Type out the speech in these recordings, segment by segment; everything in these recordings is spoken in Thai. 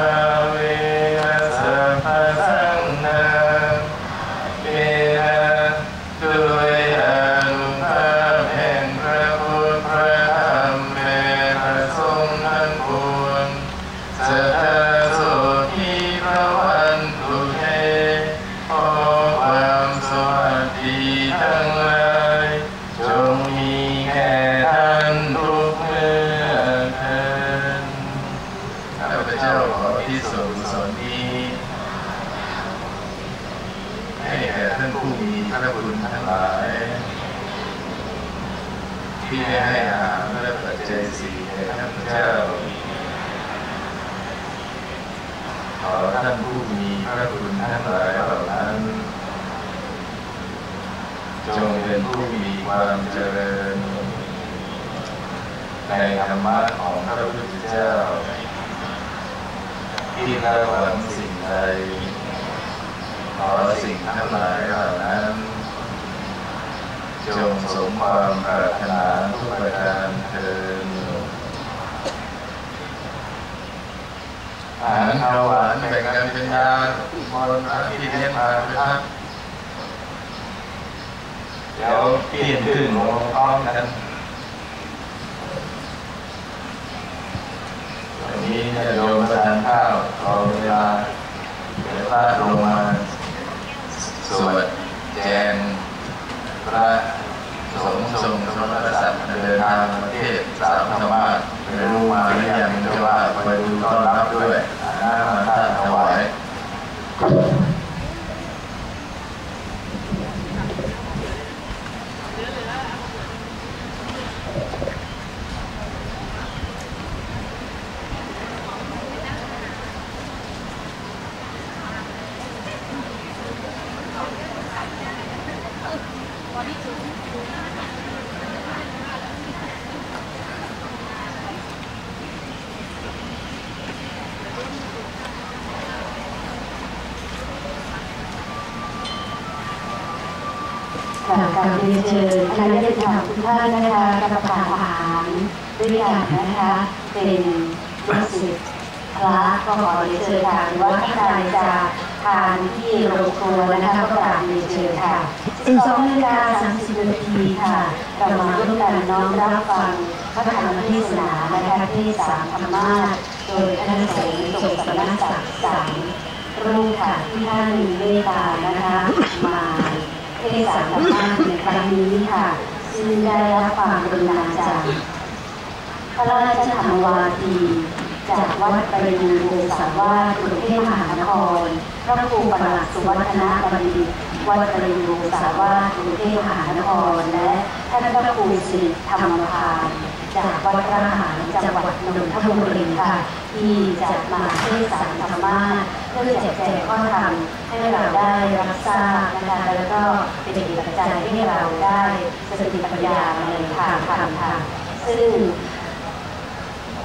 เท่านผู้มีพระคุณทั้งหลาย ที่ได้ให้อาหารและปัจจัยสี่แก่ข้าพเจ้า ขอท่านผู้มีพระคุณทั้งหลายเหล่านั้นจงเป็นผู้มีความเจริญ ในธรรมะของพระพุทธเจ้า ที่ละหวังสิ่งใด ขอสิ่งทั้งหลายเหล่านั้น จงสมความปรารถนาทุกประการเทินอาหารข้าวหวานแบ่งกันเป็นยามรณะที่เลี้ยงมาเป็นครับเดี๋ยวเปลี่ยนขึ้นลงพร้อมกันวันนี้ญาติโยมประทานข้าวรอเวลาเดี๋ยวพระลงมา สวดแจงพระสงฆ์ทรงสมณศักดิ์เดินทางประเทศสามธรรมะไม่รู้มาหรือยังจะว่าไปดูต้อนรับด้วยน้ามาท่านถวาย ค่ะการเรียนเชิญคณะญาติธรรมทุกท่านนะคะรับประทานอาหารด้วยกันนะคะเป็นรู้สึกพระก็ขอเรียนเชิญค่ะหรือว่าท่านใดจะทานที่โรงครัวนะคะก็กราบเรียนเชิญค่ะสองนาฬิกาสามสิบนาทีค่ะเรามาร่วมกันน้อมรับฟังพระธรรมเทศนานะคะที่สามธรรมาสโดยคณะสงฆ์สงฆ์สำนักศักดิ์สามรูปค่ะที่ท่านมีเมตตานะคะมา เทศน์ธรรมะในครั้งนี้ค่ะซึ่งได้รับความกรุณาจากพระราชธรรมวาทีจากวัดประยูรวงศาวาสกรุงเทพมหานคร พระครูประหลัดสุวัฒนบดีวัดประยูรวงศาวาสกรุงเทพมหานคร และท่านพระครูสิริธรรมพาน จากวัดพระหาจังหวัดนนทบุรีค่ะ ที่จะมาเทศน์ธรรมะเพื่อแจกแจงข้อธรรมให้เราได้รับทราบนะคะแล้วก็เป็นเหตุปัจจัยให้เราได้สติปัญญาในทางธรรมค่ะซึ่ง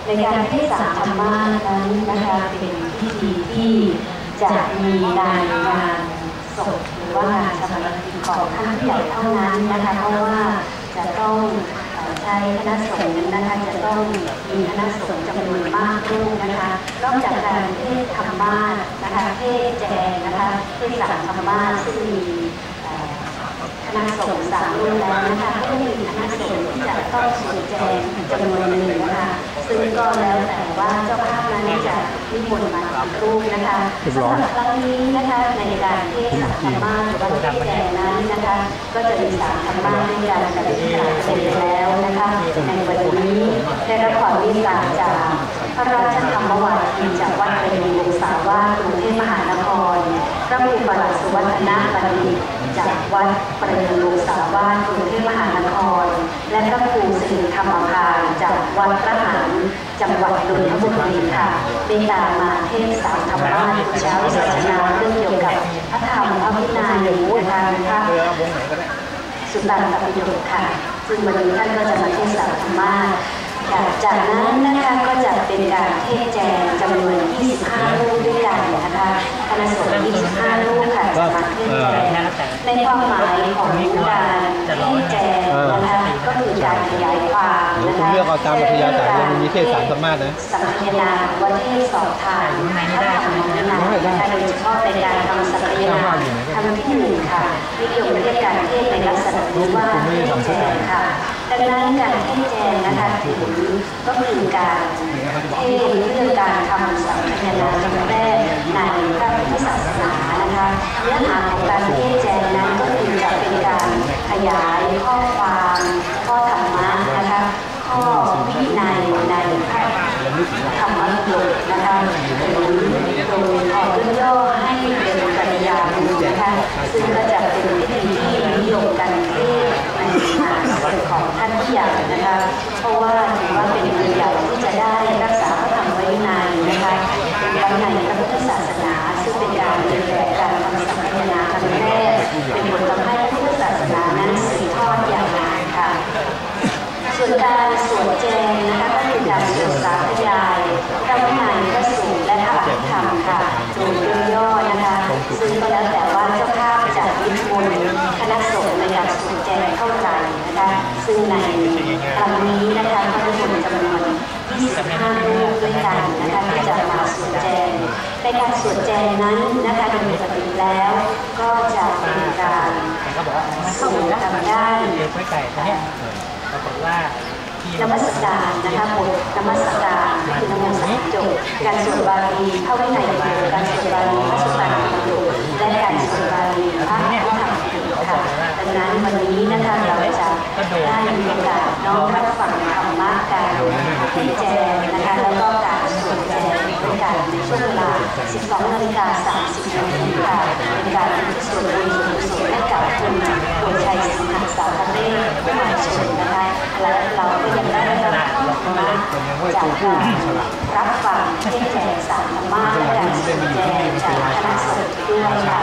ในการเทศน์ธรรมะนั้นนะคะเป็นพิธีที่จะมีในงานศพหรือว่างานชาปนกิจของท่านผู้ใหญ่เท่านั้นนะคะเพราะว่าจะต้อง ช้คณะสงฆ์นะคะจะต้องมีคณะสงฆ์จำนวนมากขึ้นะคะนอกจากการเทศธรรมะนะคะเทศแจงนะคะเทศสามธรรมะซึ่งมีเอ่อ คณะสงฆ์สามรูปแล้วนะคะก็มีคณะสงฆ์ที่จะต้องสวดแจงจำนวนหนึ่งนะคะซึ่งก็แล้วแต่ว่าเจ้าภาพนั้นจะนิมนต์มากี่รูปนะคะสำหรับครั้งนี้นะคะในการเทศน์ธรรมะหรือว่าเทศน์แจงนั้นนะคะ ก็จะมีสามธรรมะด้วยกันแต่ที่กล่าวไปแล้วนะคะในวันนี้ได้รับความเมตตาจากพระราชธรรมวาทีจากวัดประยูรวงศาวาสกรุงเทพมหานคร พระครูประหลัดสุวัฒนบัณฑิตจากวัดประยูรวงศาวาสกรุงเทพมหานคร และพระครูสิริธรรมพานจากวัดพระหารจังหวัดนนทบุรีค่ะได้ตามมาเทศสามธรรมะเช้าวิสัชนาเรื่องเกี่ยวกับพระธรรมพระวินัยนะคะพระสุตตันตปิฎกค่ะซึ่งวันนี้ท่านก็จะมาเทศสามธรรมะ จากนั้นนะคะก็จะเป็นการเทศแจงจำนวน 25 รูปด้วยกันนะคะคณะสงฆ์ 25 รูปค่ะจะมาเทศแจงในความหมายของการเทศแจงนะคะก็คือการขยายความนะนะคะเลือกเอาตามอัธยาศัยเลยมันมีเทศสามสามารถนะสังคยนาวันเทศสอบทานพระธรรมวินัยนะคะโดยเฉพาะในการทำสังคยนาทำที่หนึ่งค่ะนิยมเรียกการเทศในลักษณะนี้ว่าเทศแจงค่ะ ดังนั้นการเทศแจงนะคะถือก็คือการเทศเรื่องการทำสังคยนาครั้งแรกในพระพุทธศาสนานะคะเนื้อหาของการเทศแจงนั้นก็คือจะเป็นการขยายข้อธรรมะนะคะ ข้อวินัยในพระธรรมบทนะคะหรือโดยขอเรื่องย่อให้เป็นปริยาบุญนะคะซึ่งก็จะเป็นพิธีที่นิยมกันเทศในงานของท่านผู้ใหญ่ นะคะเพราะว่าถือว่าเป็นปริยาที่จะได้รักษาพระธรรมไว้นานนะคะเป็นวันในพระพุทธศาสนา ซึ่งเป็นการเผยแผ่การทำสัมมนาครั้งแรกเป็นบททำให้พระพุทธศาสนานั้นสืบทอดยาวนานค่ะส่วนการสวดแจงนะคะก็คือการสวดสาธยายพระวินัยพระสูตรและพระอภิธรรมค่ะโดยย่อๆนะคะ ซึ่งก็แล้วแต่ว่าเจ้าภาพจะนิมนต์คณะสงฆ์ในการสวดแจงเท่าไหร่นะคะ ซึ่งในครั้งนี้นะคะก็นิมนต์จำนวน 25รูปด้วยกันนะคะที่จะมาสวดแจงในการสวดแจงนั้นนะคะโดยปกติแล้ว ก็จะเป็นการสวดทำด้านเลี้ยงไว้ไก่ตัวเนี้ยปรากฏว่านมัสการนะคะบทนมัสการคือนโมสกามจบการสวดบาลีพระวินัยโยการสวดบาลีพระสุตตันติโยและการสวดบาลีพระอภิธรรมติค่ะดังนั้นวันนี้นะคะเราจะได้มีโอกาส น้องมรับฟังธรรมะการที่แจงนะคะแล้วก็การสวดแจงด้วยกันในช่วงเวลา 12นาฬิกา30นาทีค่ะเป็นการอุทิศส่วนบุญสวนกุศลให้กับคุณโดยชัยสิงห์สาวเร่ผู้มาชมนะคะและเราก็ยังได้รับข้อมูลจากการรับฟังเทศแจงสารธรรมะและการสวดแจงจากคณะสงฆ์ด้วยค่ะ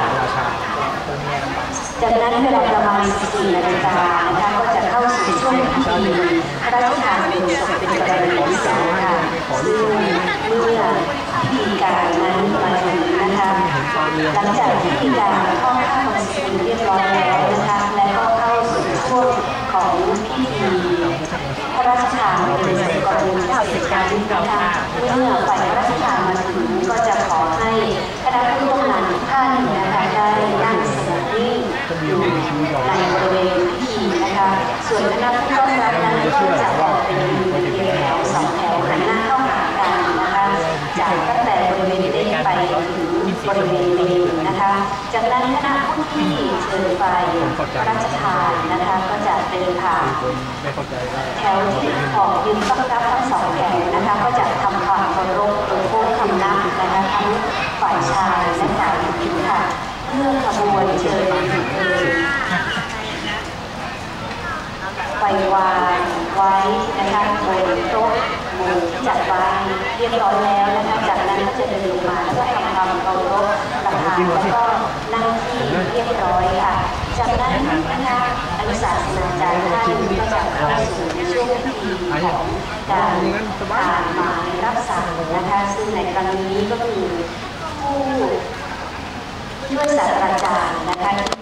จากนั้นเวลาประมาณ14นาฬิกา พิธีพระราชทานเพลศพเป็นกรณีพิเศษค่ะซึ่งเมื่อพิธีการนั้นมาถึงนะคะหลังจากพิธีการท่องข้ามวันศีลเรียบร้อยแล้วนะคะและก็เข้าสู่ช่วงของพิธีพระราชทานเป็นกรณีพิเศษการนะคะเมื่อฝ่ายพระราชทานมาถึงก็จะขอให้คณะผู้ร่วมงานทุกท่านนะคะได้นั่งสมาธิ อยู่ในบริเวณพิธีนะคะ ส่วนคณะผู้ต้อนรับนั้นก็จะแบ่งเป็นเรียงแถวสองแถวหันหน้าเข้าหากันนะคะ จากตั้งแต่บริเวณเด่นไปถึง บริเวณเมนนะคะ จากนั้นคณะผู้ที่เชิญไปพระราชทานนะคะ ก็จะเดินผ่านแถวที่ออกยืนต้อนรับทั้งสองแถวนะคะ ก็จะทำความเคารพโดยโค้งคำนับนะคะทั้งฝ่ายชายและฝ่ายหญิงค่ะเพื่อขบวนเชิญไปวางไว้นะคะบนโต๊ะหมู่จัดไว้เรียบร้อยแล้วนะคะจากนั้นก็จะเดินลงมาแล้วก็ทำ ความเคารพหลักฐานแล้วก็นั่งที่เรียบร้อยค่ะ จากนั้นนะคะอนุสาสนาจารย์ท่านก็จะเข้าสู่ช่วงพิธีของการทานหมายรับสั่งนะคะซึ่งในครั้งนี้ก็คือผู้ด้วยศาสตราจารย์นะคะที่